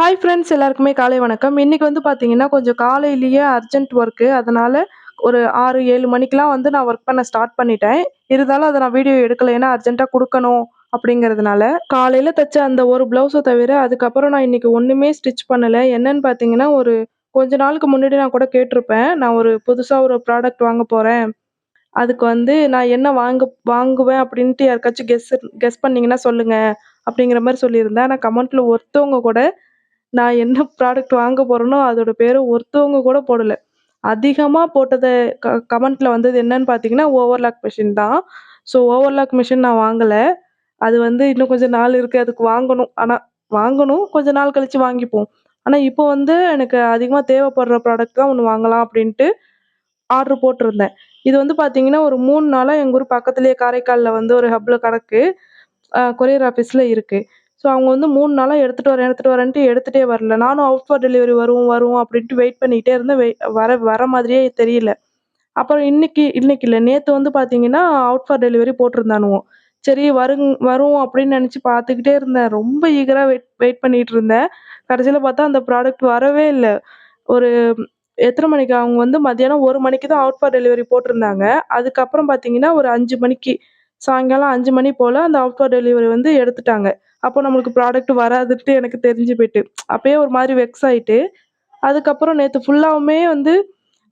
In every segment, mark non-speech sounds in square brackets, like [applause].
Hi friends எல்லாருக்குமே காலை வணக்கம். இன்றைக்கி வந்து பார்த்தீங்கன்னா, கொஞ்சம் காலையிலேயே அர்ஜென்ட் ஒர்க்கு. அதனால் ஒரு ஆறு ஏழு மணிக்கெலாம் வந்து நான் ஒர்க் பண்ண ஸ்டார்ட் பண்ணிட்டேன். இருந்தாலும் அதை நான் வீடியோ எடுக்கலை ஏன்னா அர்ஜென்ட்டாக கொடுக்கணும் அப்படிங்கிறதுனால. காலையில் தைச்ச அந்த ஒரு ப்ளவுஸை தவிர, அதுக்கப்புறம் நான் இன்றைக்கி ஒன்றுமே ஸ்டிச் பண்ணலை என்னன்னு பார்த்தீங்கன்னா, ஒரு கொஞ்ச நாளுக்கு முன்னாடி நான் கூட கேட்டிருப்பேன். நான் ஒரு புதுசாக ஒரு ப்ராடக்ட் வாங்க போகிறேன் அதுக்கு வந்து நான் என்ன வாங்க வாங்குவேன் அப்படின்ட்டு யாருக்காச்சும் கெஸ் கெஸ் பண்ணிங்கன்னா சொல்லுங்கள் அப்படிங்கிற மாதிரி சொல்லியிருந்தேன். ஆனால் கமெண்ட்டில் ஒருத்தவங்க கூட நான் என்ன ப்ராடக்ட் வாங்க போகிறேனோ அதோட பேர் ஒருத்தவங்க கூட போடலை அதிகமாக போட்டதை க கமெண்ட்டில் வந்தது என்னன்னு பார்த்தீங்கன்னா, ஓவர்லாக் மிஷின் தான். ஸோ ஓவர்லாக் மிஷின் நான் வாங்கலை அது வந்து இன்னும் கொஞ்சம் நாள் இருக்குது அதுக்கு வாங்கணும். ஆனால் வாங்கணும். கொஞ்ச நாள் கழித்து வாங்கிப்போம். ஆனால் இப்போ வந்து எனக்கு அதிகமாக தேவைப்படுற ப்ராடக்ட் தான் ஒன்று வாங்கலாம் அப்படின்ட்டு ஆர்டர் போட்டிருந்தேன். இது வந்து பார்த்தீங்கன்னா, ஒரு மூணு நாளாக எங்கள் ஊர் பக்கத்துலேயே காரைக்காலில் வந்து ஒரு ஹப்பில் கெடக்கு. கொரியர் ஆஃபீஸில் இருக்குது ஸோ அவங்க வந்து மூணு நாளாக எடுத்துகிட்டு வரேன், எடுத்துட்டு வரேன்ட்டு எடுத்துகிட்டே வரல. நானும் அவுட் ஃபார் டெலிவரி வரும், வரும் அப்படின்ட்டு வெயிட் பண்ணிக்கிட்டே இருந்தேன். வெய் வர வர மாதிரியே தெரியல. அப்புறம் இன்னைக்கு இன்னைக்கு இல்லை நேற்று வந்து பார்த்தீங்கன்னா, அவுட் ஃபார் டெலிவரி போட்டிருந்தானுவோ. சரி வருங் வரும் அப்படின்னு நினச்சி பார்த்துக்கிட்டே இருந்தேன். ரொம்ப ஈகராக வெயிட் வெயிட் பண்ணிகிட்டு இருந்தேன். கடைசியில் பார்த்தா அந்த ப்ராடக்ட் வரவே இல்லை ஒரு எத்தனை மணிக்கு அவங்க வந்து மத்தியானம் ஒரு மணிக்கு தான் அவுட் ஃபார் டெலிவரி போட்டிருந்தாங்க. அதுக்கப்புறம் பார்த்தீங்கன்னா, ஒரு அஞ்சு மணிக்கு சாயங்காலம் அஞ்சு மணி போல் அந்த அவுட் டெலிவரி வந்து எடுத்துட்டாங்க. அப்போ நம்மளுக்கு ப்ராடக்ட் வராதுன்ட்டு எனக்கு தெரிஞ்சு போயிட்டு. அப்போயே ஒரு மாதிரி வெக்ஸ் ஆகிட்டு அதுக்கப்புறம் நேற்று ஃபுல்லாவுமே வந்து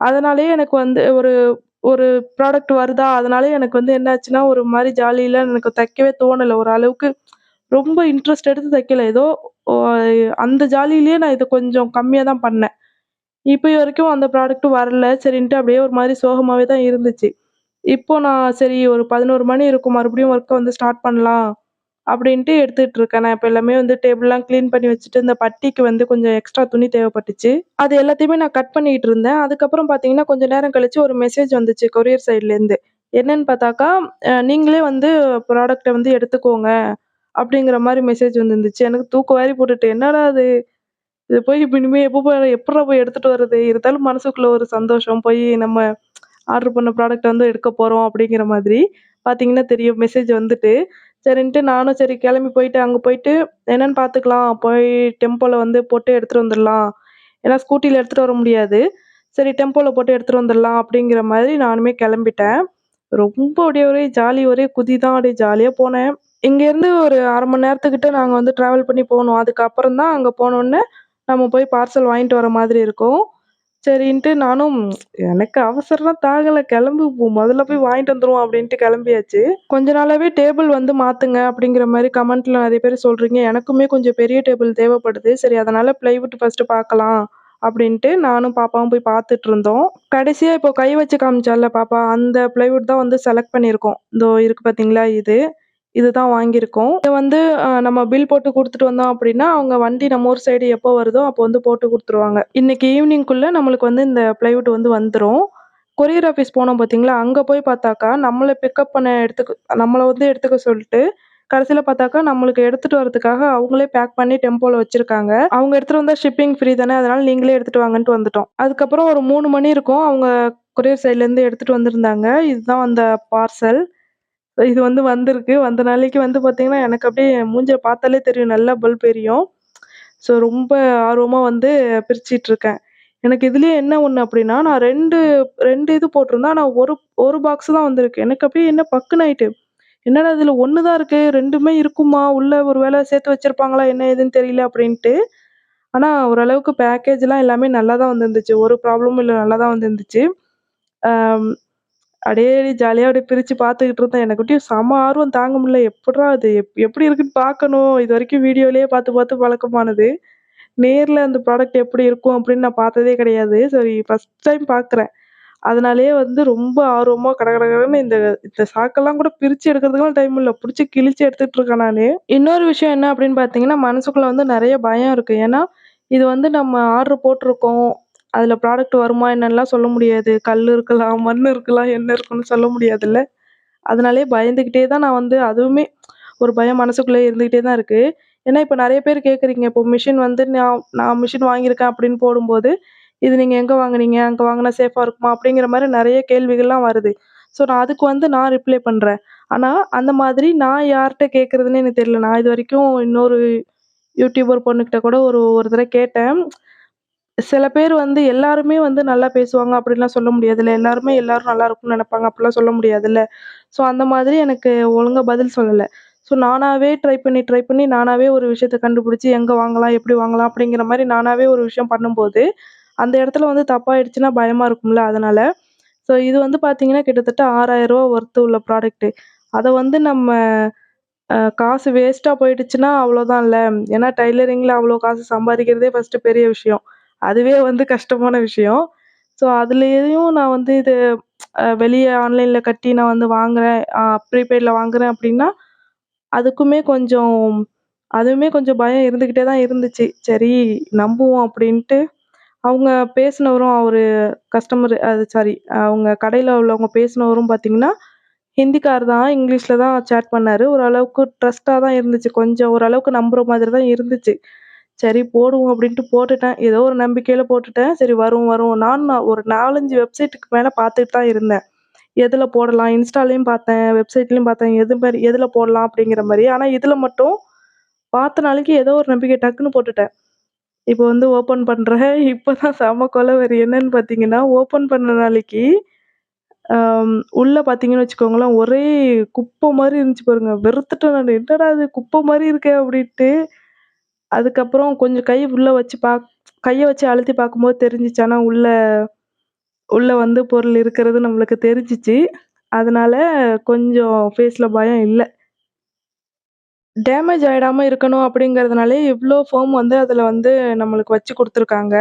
அதனாலேயே எனக்கு வந்து ஒரு ஒரு ப்ராடக்ட் வருதா, அதனாலேயே எனக்கு வந்து என்னாச்சுன்னா ஒரு மாதிரி ஜாலியில் எனக்கு தைக்கவே தோணல. ஒரு அளவுக்கு ரொம்ப இன்ட்ரெஸ்ட் எடுத்து தைக்கல. ஏதோ அந்த ஜாலியிலேயே நான் இதை கொஞ்சம் கம்மியாக தான் பண்ணேன். இப்போ வரைக்கும் அந்த ப்ராடக்ட்டும் வரல. சரின்ட்டு அப்படியே ஒரு மாதிரி சோகமாகவே தான் இருந்துச்சு. இப்போ நான் சரி ஒரு 11 மணி இருக்கும். மறுபடியும் ஒர்க்கை வந்து ஸ்டார்ட் பண்ணலாம். அப்படின்ட்டு எடுத்துகிட்டு இருக்கேன். நான் இப்போ எல்லாமே வந்து டேபிள்லாம் க்ளீன் பண்ணி வச்சுட்டு, இந்த பட்டிக்கு வந்து கொஞ்சம் எக்ஸ்ட்ரா துணி தேவைப்பட்டுச்சு. அது எல்லாத்தையுமே நான் கட் பண்ணிகிட்டு இருந்தேன். அதுக்கப்புறம் பார்த்தீங்கன்னா, கொஞ்சம் நேரம் கழித்து ஒரு மெசேஜ் வந்துச்சு கொரியர் சைட்லேருந்து. என்னன்னு பார்த்தாக்கா, நீங்களே வந்து ப்ராடக்டை வந்து எடுத்துக்கோங்க. அப்படிங்கிற மாதிரி மெசேஜ் வந்துருந்துச்சு. எனக்கு தூக்கம் வாரி போட்டுட்டு, என்னடா இது! இது போய் இனிமேல் இனிமே எப்ப போய் எப்படா போய் எடுத்துகிட்டு வர்றது? இருந்தாலும் மனசுக்குள்ளே ஒரு சந்தோஷம். போய் நம்ம ஆர்டர் பண்ண ப்ராடக்ட் வந்து எடுக்க போகிறோம் அப்படிங்கிற மாதிரி. பார்த்தீங்கன்னா தெரியும் மெசேஜ் வந்துட்டு. சரின்ட்டு நானும் சரி கிளம்பி போயிட்டு அங்கே போயிட்டு என்னன்னு பார்த்துக்கலாம். போய் டெம்போவில் வந்து போட்டு எடுத்துகிட்டு வந்துடலாம் ஏன்னா ஸ்கூட்டியில் எடுத்துகிட்டு வர முடியாது. சரி டெம்போவில் போட்டு எடுத்துகிட்டு வந்துடலாம் அப்படிங்கிற மாதிரி நானுமே கிளம்பிட்டேன். ரொம்ப அப்படியே ஒரே ஜாலி ஒரே குதி தான். அப்படியே ஜாலியாக போனேன். இங்கேருந்து ஒரு அரை மணி நேரத்துக்கிட்ட நாங்கள் வந்து ட்ராவல் பண்ணி போகணும் அதுக்கப்புறம் தான் அங்கே போனோடனே நம்ம போய் பார்சல் வாங்கிட்டு வர மாதிரி இருக்கும். சரின்ட்டு நானும் எனக்கு அவசரம்லாம் தாகலை கிளம்பு முதல்ல போய் வாங்கிட்டு வந்துருவோம் அப்படின்ட்டு கிளம்பியாச்சு. கொஞ்ச நாளாகவே டேபிள் வந்து மாற்றுங்க அப்படிங்கிற மாதிரி கமெண்ட்டில் நிறைய பேர் சொல்கிறீங்க எனக்குமே கொஞ்சம் பெரிய டேபிள் தேவைப்படுது. சரி அதனால் பிளைவுட் ஃபர்ஸ்ட்டு பார்க்கலாம். அப்படின்ட்டு நானும் பாப்பாவும் போய் பார்த்துட்டு இருந்தோம். கடைசியாக இப்போ கை வச்சு காமிச்சால்ல பாப்பா, அந்த பிளைவுட் தான் வந்து செலக்ட் பண்ணியிருக்கோம். இதோ இருக்குது பார்த்தீங்களா இது. இதுதான் வாங்கியிருக்கோம். இதை வந்து நம்ம பில் போட்டு கொடுத்துட்டு வந்தோம் அப்படின்னா, அவங்க வண்டி நம்ம ஊர் சைடு எப்போ வருதோ அப்போ வந்து போட்டு கொடுத்துருவாங்க இன்னைக்கு ஈவினிங்குள்ளே நம்மளுக்கு வந்து இந்த பிளைவுட் வந்து வந்துடும் கொரியர் ஆஃபீஸ் போனோம் பார்த்தீங்களா, அங்கே போய் பார்த்தாக்கா, நம்மளை பிக்கப் பண்ண எடுத்துக்க நம்மளை வந்து எடுத்துக்க சொல்லிட்டு, கடைசியில் பார்த்தாக்கா நம்மளுக்கு எடுத்துகிட்டு வரதுக்காக அவங்களே பேக் பண்ணி டெம்போல வச்சுருக்காங்க அவங்க எடுத்துகிட்டு வந்தால் ஷிப்பிங் ஃப்ரீ தானே, அதனால் நீங்களே எடுத்துகிட்டு வாங்கன்ட்டு வந்துட்டோம். அதுக்கப்புறம் ஒரு மூணு மணி இருக்கும். அவங்க கொரியர் சைட்லேருந்து எடுத்துகிட்டு வந்திருந்தாங்க. இதுதான் அந்த பார்சல். இது வந்து வந்திருக்கு. வந்த நாளைக்கு வந்து பார்த்தீங்கன்னா, எனக்கு அப்படியே மூஞ்சியை பார்த்தாலே தெரியும். நல்லா பல்ப் எரியும். ஸோ ரொம்ப ஆர்வமாக வந்து பிரிச்சுட்டு இருக்கேன். எனக்கு இதுலேயே என்ன ஒன்று அப்படின்னா, நான் 2 2 இது போட்டிருந்தேன். ஆனால் ஒரு ஒரு பாக்ஸ் தான் வந்திருக்கு. எனக்கு அப்படியே என்ன பக்குன்னு ஆயிட்டு. என்னடா இதில் ஒன்று தான் இருக்குது ரெண்டுமே இருக்குமா? உள்ள ஒரு வேளை சேர்த்து வச்சிருப்பாங்களா? என்ன ஏதுன்னு தெரியல அப்படின்ட்டு. ஆனால் ஓரளவுக்கு பேக்கேஜ்லாம் எல்லாமே நல்லா தான் வந்துருந்துச்சு ஒரு ப்ராப்ளமும் இல்லை நல்லா தான் வந்துருந்துச்சு அம் அப்படியே ஜாலியாக அப்படியே பிரித்து பார்த்துக்கிட்டு இருந்தேன். எனக்கு அப்படியே செம ஆர்வம் தாங்க முடியல. எப்புட்றா அது எப் எப்படி இருக்குன்னு பார்க்கணும். இது வரைக்கும் வீடியோலேயே பார்த்து பார்த்து பழக்கமானது. நேரில் அந்த ப்ராடக்ட் எப்படி இருக்கும் அப்படின்னு நான் பார்த்ததே கிடையாது. சரி ஃபஸ்ட் டைம் பார்க்குறேன். அதனாலேயே வந்து ரொம்ப ஆர்வமாக கட கட இந்த இந்த சாக்கெல்லாம் கூட பிரித்து எடுக்கிறதுக்குலாம் டைம் இல்லை பிடிச்சி கிழிச்சு எடுத்துகிட்டு இருக்கேன் நான் இன்னொரு விஷயம் என்ன அப்படின்னு பார்த்தீங்கன்னா, மனசுக்குள்ளே வந்து நிறைய பயம் இருக்குது ஏன்னா, இது வந்து நம்ம ஆர்டர் போட்டிருக்கோம். அதில் ப்ராடக்ட் வருமா என்னன்னுலாம் சொல்ல முடியாது. கல் இருக்கலாம், மண் இருக்கலாம், என்ன இருக்குன்னு சொல்ல முடியாதுல்ல. அதனாலேயே பயந்துக்கிட்டே தான் நான் வந்து அதுவுமே ஒரு பயம் மனசுக்குள்ளே இருந்துக்கிட்டே தான் இருக்குது ஏன்னா, இப்போ நிறைய பேர் கேட்குறீங்க. இப்போ மிஷின் வந்து நான் நான் மிஷின் வாங்கியிருக்கேன் அப்படின்னு போடும்போது, இது நீங்கள் எங்கே வாங்குனீங்க? அங்கே வாங்கினா சேஃபாக இருக்குமா? அப்படிங்கிற மாதிரி நிறைய கேள்விகள்லாம் வருது. ஸோ நான் அதுக்கு வந்து நான் ரிப்ளை பண்ணுறேன் ஆனால் அந்த மாதிரி நான் யார்கிட்ட கேட்குறதுன்னு எனக்கு தெரியல. நான் இது வரைக்கும் இன்னொரு யூடியூபர் பொண்ணுக்கிட்ட கூட ஒரு ஒரு தடவை கேட்டேன். சில பேர் வந்து எல்லாருமே வந்து நல்லா பேசுவாங்க அப்படின்லாம் சொல்ல முடியாதுல்ல. எல்லாருமே எல்லாரும் நல்லா இருக்கும்னு நினைப்பாங்க அப்படிலாம் சொல்ல முடியாதுல்ல. ஸோ அந்த மாதிரி எனக்கு ஒழுங்காக பதில் சொல்லலை ஸோ நானாவே ட்ரை பண்ணி, ட்ரை பண்ணி நானாவே ஒரு விஷயத்தை கண்டுபிடிச்சி எங்கே வாங்கலாம், எப்படி வாங்கலாம் அப்படிங்கிற மாதிரி நானாவே ஒரு விஷயம் பண்ணும்போது, அந்த இடத்துல வந்து தப்பாயிடுச்சுன்னா பயமாக இருக்கும்ல அதனால் ஸோ இது வந்து பார்த்தீங்கன்னா, கிட்டத்தட்ட ஆறாயிரரூவா ஒர்த்து உள்ள ப்ராடக்ட்டு. அதை வந்து நம்ம காசு வேஸ்ட்டாக போயிடுச்சுன்னா அவ்வளோதான்ல. ஏன்னா டைலரிங்கில் அவ்வளோ காசு சம்பாதிக்கிறதே ஃபர்ஸ்ட்டு பெரிய விஷயம். அதுவே வந்து கஷ்டமான விஷயம். ஸோ அதுலேயும் நான் வந்து இது வெளியே ஆன்லைனில் கட்டி நான் வந்து வாங்குறேன், ப்ரீபெய்டில் வாங்குகிறேன் அப்படின்னா, அதுக்குமே கொஞ்சம் அதுவுமே கொஞ்சம் பயம் இருந்துக்கிட்டே தான் இருந்துச்சு. சரி நம்புவோம் அப்படின்ட்டு அவங்க பேசினவரும் அவர் கஸ்டமர் அது சாரி அவங்க கடையில் உள்ளவங்க பேசினவரும் பார்த்தீங்கன்னா, ஹிந்திக்கார் தான். இங்கிலீஷில் தான் சேட் பண்ணார் ஓரளவுக்கு ட்ரஸ்ட்டாக தான் இருந்துச்சு. கொஞ்சம் ஓரளவுக்கு நம்புகிற மாதிரி தான் இருந்துச்சு. சரி போடுவோம் அப்படின்ட்டு போட்டுட்டேன். ஏதோ ஒரு நம்பிக்கையில் போட்டுட்டேன். சரி வரும் வரும். நானும் நான் ஒரு 4, 5 வெப்சைட்டுக்கு மேலே பார்த்துட்டு தான் இருந்தேன். எதில் போடலாம்? இன்ஸ்டாலையும் பார்த்தேன், வெப்சைட்லேயும் பார்த்தேன். எது மாதிரி எதில் போடலாம் அப்படிங்கிற மாதிரி ஆனால் இதில் மட்டும் பார்த்த நாளைக்கு ஏதோ ஒரு நம்பிக்கை டக்குன்னு போட்டுட்டேன். இப்போ வந்து ஓப்பன் பண்ணுறேன் [laughs] இப்போ தான் செம கொலவெறி. என்னன்னு பார்த்தீங்கன்னா, ஓப்பன் பண்ண நாளைக்கு உள்ளே உள்ள பார்த்தீங்கன்னு வச்சுக்கோங்களேன், ஒரே குப்பை மாதிரி இருந்துச்சு பாருங்க. வெறுத்துட்டேன் நான் என்னடா இது குப்பை மாதிரி இருக்கே அப்படின்ட்டு. அதுக்கப்புறம் கொஞ்சம் கை உள்ளே வச்சு பாக் கையை வச்சு அழுத்தி பார்க்கும்போது தெரிஞ்சிச்சு. ஆனால் உள்ளே உள்ளே வந்து பொருள் இருக்கிறது நம்மளுக்கு தெரிஞ்சிச்சு. அதனால கொஞ்சம் ஃபேஸில் பயம் இல்லை. டேமேஜ் ஆகிடாமல் இருக்கணும் அப்படிங்கிறதுனாலே இவ்வளோ ஃபோம் வந்து அதில் வந்து நம்மளுக்கு வச்சு கொடுத்துருக்காங்க.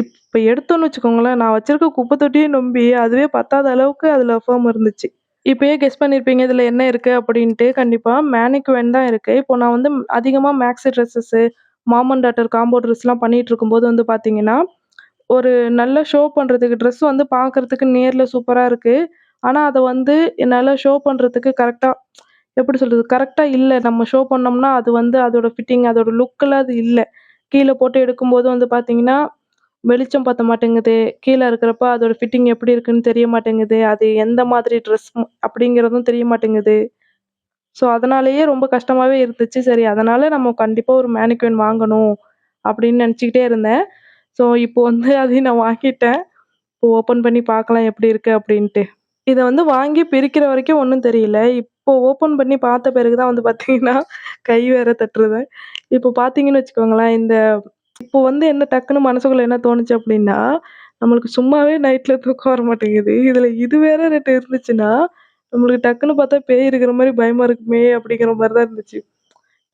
இப்போ எடுத்தோன்னு வச்சுக்கோங்களேன், நான் வச்சுருக்க குப்பை தொட்டியும் நம்பி அதுவே பத்தாத அளவுக்கு அதில் ஃபோம் இருந்துச்சு. இப்போயே கெஸ் பண்ணியிருப்பீங்க இதில் என்ன இருக்குது அப்படின்ட்டு. கண்டிப்பாக மேனிக்வின் தான் இருக்குது இப்போ நான் வந்து அதிகமாக maxi dresses mom and daughter combo ட்ரெஸ்லாம் பண்ணிகிட்டு இருக்கும்போது வந்து பார்த்தீங்கன்னா, ஒரு நல்ல ஷோ பண்ணுறதுக்கு ட்ரெஸ் வந்து பார்க்கறதுக்கு நேரில் சூப்பராக இருக்குது ஆனால் அதை வந்து என்னால் ஷோ பண்ணுறதுக்கு கரெக்டாக எப்படி சொல்கிறது கரெக்டாக இல்லை நம்ம ஷோ பண்ணோம்னா, அது வந்து அதோடய ஃபிட்டிங், அதோடய லுக்கெல்லாம் அது இல்லை கீழே போட்டு எடுக்கும்போது வந்து பார்த்தீங்கன்னா, வெளிச்சம் பத்த மாட்டேங்குது. கீழே இருக்கிறப்ப அதோடய ஃபிட்டிங் எப்படி இருக்குன்னு தெரிய மாட்டேங்குது. அது எந்த மாதிரி ட்ரெஸ் அப்படிங்கிறதும் தெரிய மாட்டேங்குது. ஸோ அதனாலேயே ரொம்ப கஷ்டமாகவே இருந்துச்சு. சரி அதனால் நம்ம கண்டிப்பாக ஒரு மேனிக்யூன் வாங்கணும் அப்படின்னு நினச்சிக்கிட்டே இருந்தேன். ஸோ இப்போ வந்து [laughs] அதையும் நான் வாங்கிட்டேன். இப்போ ஓப்பன் பண்ணி பார்க்கலாம் எப்படி இருக்குது அப்படின்ட்டு. இதை வந்து வாங்கி பிரிக்கிற வரைக்கும் ஒன்றும் தெரியல. இப்போ ஓப்பன் பண்ணி பார்த்த பிறகு தான் வந்து பார்த்தீங்கன்னா, [laughs] கை வேற தட்டுறது இப்போ பார்த்தீங்கன்னு வச்சுக்கோங்களேன், இந்த இப்போ வந்து என்ன டக்குன்னு மனசுக்குள்ளே என்ன தோணுச்சு அப்படின்னா, நம்மளுக்கு சும்மாவே நைட்டில் தூக்கம் வர மாட்டேங்குது. இதில் இது வேற ரேட்டு இருந்துச்சுன்னா, நம்மளுக்கு டக்குன்னு பார்த்தா பேய் இருக்கிற மாதிரி பயமாக இருக்குமே அப்படிங்கிற மாதிரி தான் இருந்துச்சு.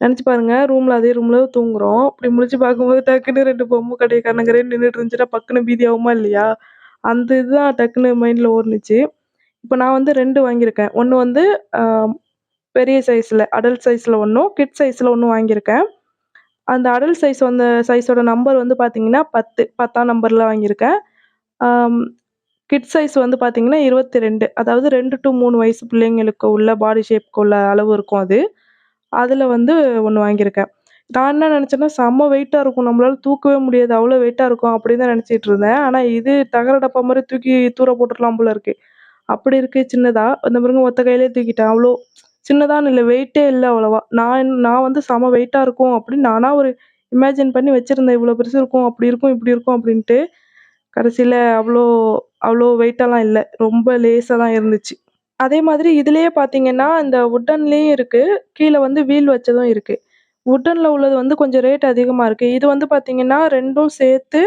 நினச்சி பாருங்க, ரூமில் அதே ரூமில் தூங்குறோம். இப்படி முழிச்சு பார்க்கும்போது டக்குன்னு ரெண்டு பொம்மை கடைய கண்ணங்கரேன்னு நின்றுட்டு இருந்துச்சுன்னா, பக்குனு பீதி ஆகுமா இல்லையா? அந்த இதுதான் டக்குன்னு மைண்டில் ஓடுனுச்சு. இப்போ நான் வந்து ரெண்டு வாங்கியிருக்கேன். ஒன்று வந்து பெரிய சைஸில் அடல்ட் சைஸில் ஒன்றும் கிட் சைஸில் ஒன்றும் வாங்கியிருக்கேன். அந்த அடல்ட் சைஸ் அந்த சைஸோட நம்பர் வந்து பார்த்தீங்கன்னா பத்து பத்தாம் நம்பரில் வாங்கியிருக்கேன். கிட் கிட்ஸ் சைஸ் வந்து பார்த்தீங்கன்னா 22 அதாவது ரெண்டு டு மூணு வயசு பிள்ளைங்களுக்கு உள்ள பாடி ஷேப்க்கு உள்ள அளவு இருக்கும் அது. அதில் வந்து ஒன்று வாங்கியிருக்கேன். நான் என்ன நினச்சேன்னா செம்ம வெயிட்டாக இருக்கும். நம்மளால் தூக்கவே முடியாது. அவ்வளோ வெயிட்டாக இருக்கும் அப்படின்னு தான் நினச்சிட்டு இருந்தேன். ஆனால் இது தகர டப்பா மாதிரி தூக்கி தூர போட்டுடலாம் போல இருக்கு. அப்படி இருக்குது சின்னதாக அந்த பாருங்க ஒத்த கையிலேயே தூக்கிட்டேன். அவ்வளோ சின்னதான்னு இல்லை வெயிட்டே இல்லை அவ்வளோவா நான் நான் வந்து செம வெயிட்டாக இருக்கும் அப்படின்னு நானாக ஒரு இமேஜின் பண்ணி வச்சுருந்தேன் இவ்வளோ பெருசு இருக்கும், அப்படி இருக்கும், இப்படி இருக்கும் அப்படின்ட்டு. கடைசியில் அவ்வளோ அவ்வளோ வெயிட்டெல்லாம் இல்லை ரொம்ப லேசாக தான் இருந்துச்சு. அதே மாதிரி இதுலேயே பார்த்தீங்கன்னா, இந்த வுட்டன்லேயும் இருக்குது கீழே வந்து வீல் வச்சதும் இருக்குது வுட்டனில் உள்ளது வந்து கொஞ்சம் ரேட் அதிகமாக இருக்குது இது வந்து பார்த்தீங்கன்னா, ரெண்டும் சேர்த்து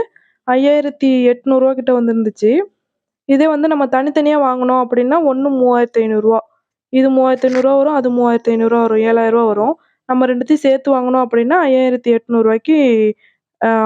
ஐயாயிரத்தி 5800 கிட்ட வந்துருந்துச்சு. இதே வந்து நம்ம தனித்தனியாக வாங்கினோம் அப்படின்னா, ஒன்று மூவாயிரத்தி ஐநூறுரூவா இது மூவாயிரத்தி ஐநூறுரூவா வரும். அது மூவாயிரத்தி ஐநூறுரூவா வரும். ஏழாயிரரூவா வரும். நம்ம ரெண்டுத்தையும் சேர்த்து வாங்கினோம் அப்படின்னா, ஐயாயிரத்தி எட்நூறுரூவாய்க்கு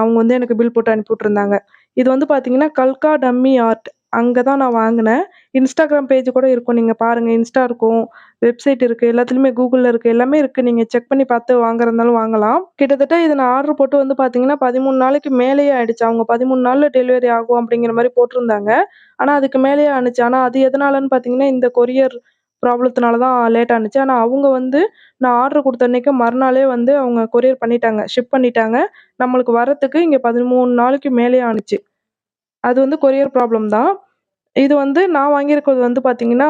அவங்க வந்து எனக்கு பில் போட்டு அனுப்பி விட்ருந்தாங்க இது வந்து பார்த்தீங்கன்னா, கல்கா டம்மி ஆர்ட். அங்கே தான் நான் வாங்கினேன் இன்ஸ்டாகிராம் பேஜ் கூட இருக்கும். நீங்கள் பாருங்கள் இன்ஸ்டா இருக்கும், வெப்சைட் இருக்குது எல்லாத்துலேயுமே கூகுளில் இருக்குது எல்லாமே இருக்குது நீங்கள் செக் பண்ணி பார்த்து வாங்குறதுனாலும் வாங்கலாம். கிட்டத்தட்ட இதை நான் ஆர்டர் போட்டு வந்து பார்த்தீங்கன்னா, 13 நாளைக்கு மேலேயே ஆயிடுச்சு. அவங்க பதிமூணு நாளில் டெலிவரி ஆகும் அப்படிங்கிற மாதிரி போட்டிருந்தாங்க. ஆனால் அதுக்கு மேலேயே ஆனுச்சு. ஆனால் அது எதனாலன்னு பார்த்தீங்கன்னா, இந்த கொரியர் ப்ராப்ளத்தினால தான் லேட் ஆனுச்சு. ஆனால் அவங்க வந்து நான் ஆர்டர் கொடுத்த அன்னைக்கு மறுநாளே வந்து அவங்க கொரியர் பண்ணிட்டாங்க. ஷிப் பண்ணிட்டாங்க. நம்மளுக்கு வரத்துக்கு இங்கே பதிமூணு நாளைக்கு மேலேயே ஆனுச்சு. அது வந்து கொரியர் ப்ராப்ளம் தான். இது வந்து நான் வாங்கியிருக்கிறது வந்து பார்த்தீங்கன்னா,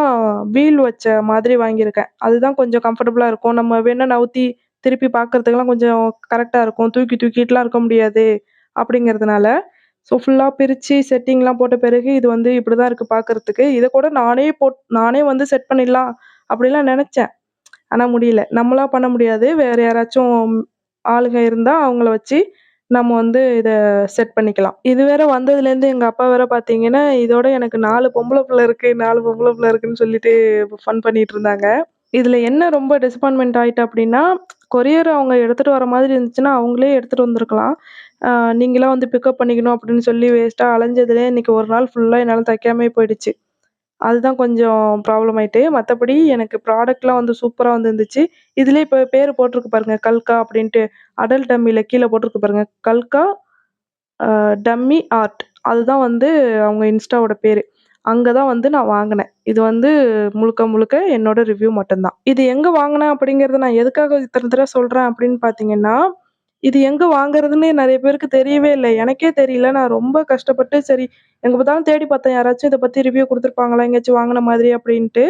வீல் வச்ச மாதிரி வாங்கியிருக்கேன். அதுதான் கொஞ்சம் கம்ஃபர்டபுளாக இருக்கும். நம்ம வேணா நவுத்தி திருப்பி பார்க்கறதுக்கெல்லாம் கொஞ்சம் கரெக்டாக இருக்கும் தூக்கி தூக்கிட்டுலாம் இருக்க முடியாது அப்படிங்கிறதுனால ஸோ ஃபுல்லாக பிரித்து செட்டிங்லாம் போட்ட பிறகு இது வந்து இப்படி தான் இருக்குது பார்க்குறதுக்கு இதை கூட நானே போட் நானே வந்து செட் பண்ணிடலாம் அப்படிலாம் நினச்சேன் ஆனால் முடியல நம்மளா பண்ண முடியாது வேறு யாராச்சும் ஆளுங்க இருந்தால் அவங்கள வச்சு நம்ம வந்து இதை செட் பண்ணிக்கலாம். இது வேற வந்ததுலேருந்து எங்கள் அப்பா வேற பார்த்தீங்கன்னா இதோட எனக்கு நாலு பொம்பளை பிள்ளை இருக்குது நாலு பொம்பளை பிள்ளை இருக்குன்னு சொல்லிட்டு ஃபன் பண்ணிட்டு இருந்தாங்க. இதில் என்ன ரொம்ப டிசப்பாயின்மெண்ட் ஆகிட்டேன் அப்படின்னா கொரியர் அவங்க எடுத்துகிட்டு வர மாதிரி இருந்துச்சுன்னா அவங்களே எடுத்துகிட்டு வந்திருக்கலாம். நீங்களாக நீங்களாம் வந்து பிக்கப் பண்ணிக்கணும் அப்படின்னு சொல்லி வேஸ்ட்டாக அலைஞ்சதுலேயே இன்றைக்கி ஒரு நாள் ஃபுல்லாக என்னால் தைக்காமே போயிடுச்சு. அதுதான் கொஞ்சம் ப்ராப்ளம் ஆயிட்டு மற்றபடி எனக்கு ப்ராடக்ட்லாம் வந்து சூப்பராக வந்துருந்துச்சு. இதுலேயே இப்போ பேர் போட்டிருக்கு பாருங்க கல்கா அப்படின்ட்டு. அடல் டம்மியில் கீழே போட்டிருக்கு பாருங்க கல்கா டம்மி ஆர்ட் அதுதான் வந்து அவங்க இன்ஸ்டாவோட பேர். அங்கே தான் வந்து நான் வாங்கினேன். இது வந்து முழுக்க முழுக்க என்னோட ரிவ்யூ மட்டும்தான். இது எங்கே வாங்கினேன் அப்படிங்கிறத நான் எதுக்காக இத்தனை தடவை சொல்கிறேன் அப்படின்னு பார்த்தீங்கன்னா இது எங்கே வாங்குறதுன்னு நிறைய பேருக்கு தெரியவே இல்லை. எனக்கே தெரியல. நான் ரொம்ப கஷ்டப்பட்டு சரி எங்கே பார்த்தாலும் தேடி பார்த்தேன். யாராச்சும் இதை பற்றி ரிவ்யூ கொடுத்துருப்பாங்களா? எங்கேயாச்சும் வாங்கின மாதிரி அப்படின்ட்டு.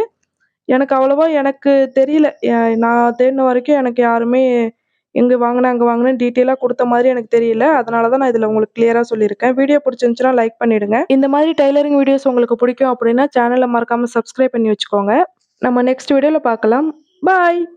எனக்கு அவ்வளோவா எனக்கு தெரியல. எ- நான் தேடின வரைக்கும் எனக்கு யாருமே எங்கே வாங்கினேன் அங்கே வாங்கினேன் டீட்டெயிலாக கொடுத்த மாதிரி எனக்கு தெரியல. அதனால தான் நான் இதில் உங்களுக்கு கிளியராக சொல்லியிருக்கேன். வீடியோ பிடிச்சிருந்துச்சுன்னா லைக் பண்ணிடுங்க. இந்த மாதிரி டைலரிங் வீடியோஸ் உங்களுக்கு பிடிக்கும் அப்படின்னா சேனலை மறக்காமல் சப்ஸ்கிரைப் பண்ணி வச்சுக்கோங்க. நம்ம நெக்ஸ்ட் வீடியோவில் பார்க்கலாம். பாய்